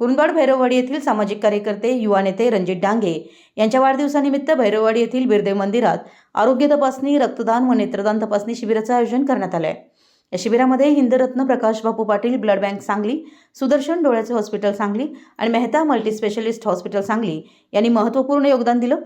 कुरुंदवाड भैरववाडी येथील सामाजिक कार्यकर्ते युवा नेते रणजित डांगे यांच्या वाढदिवसानिमित्त भैरववाडी येथील बिरदेव मंदिरात आरोग्य तपासणी रक्तदान व नेत्रदान तपासणी शिबिराचं आयोजन करण्यात आलं आहे या शिबिरामध्ये हिंदरत्न प्रकाश बापू पाटील ब्लड बँक सांगली सुदर्शन डोळ्याचे हॉस्पिटल सांगली आणि Mehta multi specialist hospital Sangli यांनी महत्त्वपूर्ण योगदान दिलं.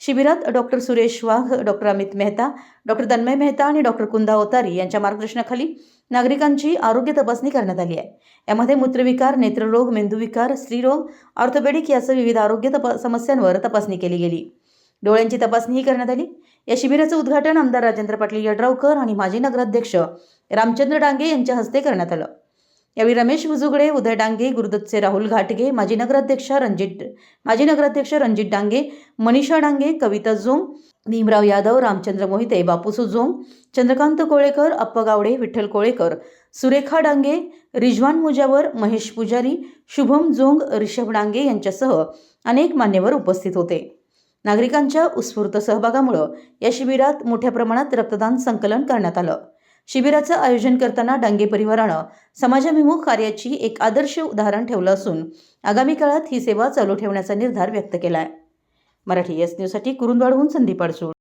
शिबिरात doctor Suresh Wagh doctor Amit Mehta doctor Tanmay Mehta आणि डॉक्टर कुंदा ओतारी यांच्या मार्गदर्शनाखाली नागरिकांची आरोग्य तपासणी करण्यात आली आहे. यामध्ये मूत्रविकार नेत्ररोग मेंदूविकार स्त्रीरोग ऑर्थोपेडिक यासह विविध आरोग्य तपा समस्यांवर तपासणी केली गेली. डोळ्यांची तपासणीही करण्यात आली. या शिबिराचं उद्घाटन आमदार राजेंद्र पाटील यड्रावकर आणि माजी नगराध्यक्ष रामचंद्र डांगे यांच्या हस्ते करण्यात आलं. यावेळी रमेश भुजुगडे उदय डांगे गुरुदत्तचे राहुल घाटगे माजी नगराध्यक्ष रणजित माजी नगराध्यक्ष रणजित डांगे मनीषा डांगे कविता जोंग भीमराव यादव रामचंद्र मोहिते बापूसू जोंग चंद्रकांत कोळेकर अप्पा गावडे विठ्ठल कोळेकर सुरेखा डांगे रिजवान मुजावर महेश पुजारी शुभम जोंग ऋषभ डांगे यांच्यासह अनेक मान्यवर उपस्थित होते. नागरिकांच्या उत्स्फूर्त सहभागामुळं या शिबिरात मोठ्या प्रमाणात रक्तदान संकलन करण्यात आलं. शिबिराचं आयोजन करताना डांगे परिवारानं समाजाभिमुख कार्याची एक आदर्श उदाहरण ठेवलं असून आगामी काळात ही सेवा चालू ठेवण्याचा निर्धार व्यक्त केला आहे मराठी एस न्यूजसाठी कुरुंदवाडहून संदीप अडसूळ.